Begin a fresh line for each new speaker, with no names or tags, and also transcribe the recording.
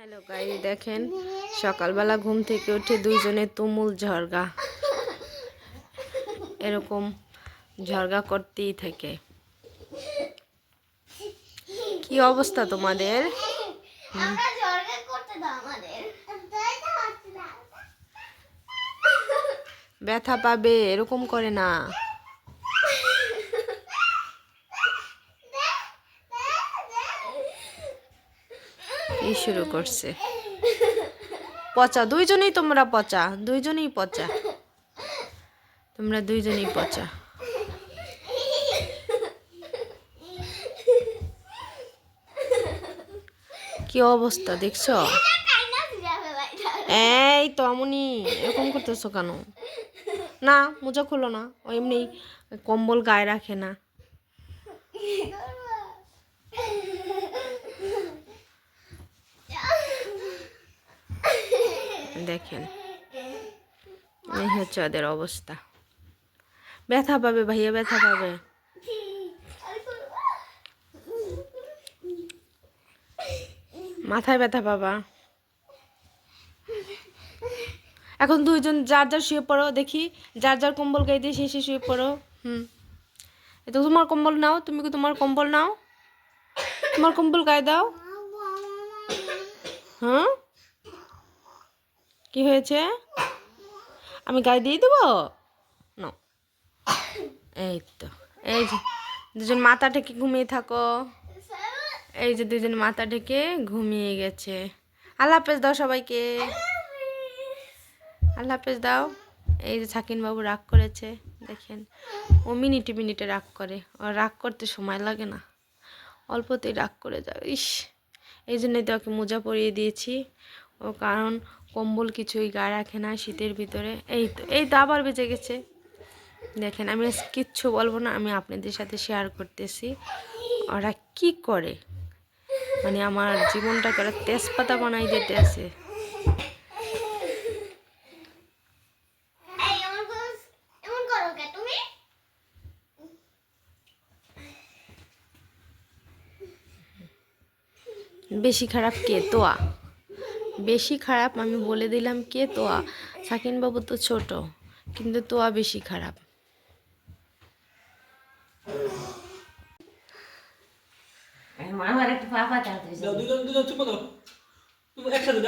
Hello guys দেখেন সকালবেলা ঘুম থেকে উঠে দুইজনে তুমুল ঝরগা। এরকম ঝরগা করতেই থাকে। কি অবস্থা তোমাদের? ব্যথা পাবে এরকম করে না। এই শুরু করছে। পচা, দুইজনেই তোমরা পচা, দুইজনেই পচা। তোমরা দুইজনেই পচা। কি অবস্থা, দেখছ? এই তো আমনি এরকম করতেছো কেন? না, মোজা খোলো না। ও এমনি কম্বল গায়ে রাখে না। দেখেন। এই হচ্ছে ওদের অবস্থা। ব্যথা পাবে ভাইয়া, ব্যথা পাবে। মাথায় ব্যথা পাবা। এখন দুইজন যার যার শুয়ে পড়ো, দেখি যার যার কম্বল গায়ে দিয়ে শেষে শুয়ে পড়ো। হুম। এটা তোমার কম্বল নাও, তুমি কি তোমার কম্বল নাও? তোমার কম্বল গায়ে দাও। হ্যাঁ? কি হয়েছে? আমি গায়ে দিয়ে দেবো? নাও এই তো, এই যে দুজন মাথা ঢেকে ঘুমিয়ে থাকো। এই যে দুজন মাথা ঢেকে ঘুমিয়ে গেছে। আল্লাহ হাফেজ, দাও সবাইকে। আল্লাহ হাফেজ, দাও। এই যে বাবু রাগ করেছে, দেখেন। ও মিনিটে মিনিটে রাগ করে। ও রাগ করতে সময় লাগে না। অল্পতেই রাগ করে যায়। ইস, এই জন্যই তো ওকে মোজা পরিয়ে দিয়েছি। ও কারণ কম্বল কিছুই গায়ে রাখে না শীতের ভিতরে। এই তো এই তো আবার বেঁচে গেছে। দেখেন আমি কিচ্ছু বলব না আমি আপনাদের সাথে শেয়ার করতেছি। ওরা কি করে? মানে আমার জীবনটাকে ওরা তেজপাতা বানাই দিতে আছে
করো করো
বেশি খারাপ কে? তোয়া। বেশি খারাপ আমি বলে দিলাম কে? তোয়া। সাকিনবাবু তো ছোট কিন্তু তোয়া বেশি খারাপ।
একসাথে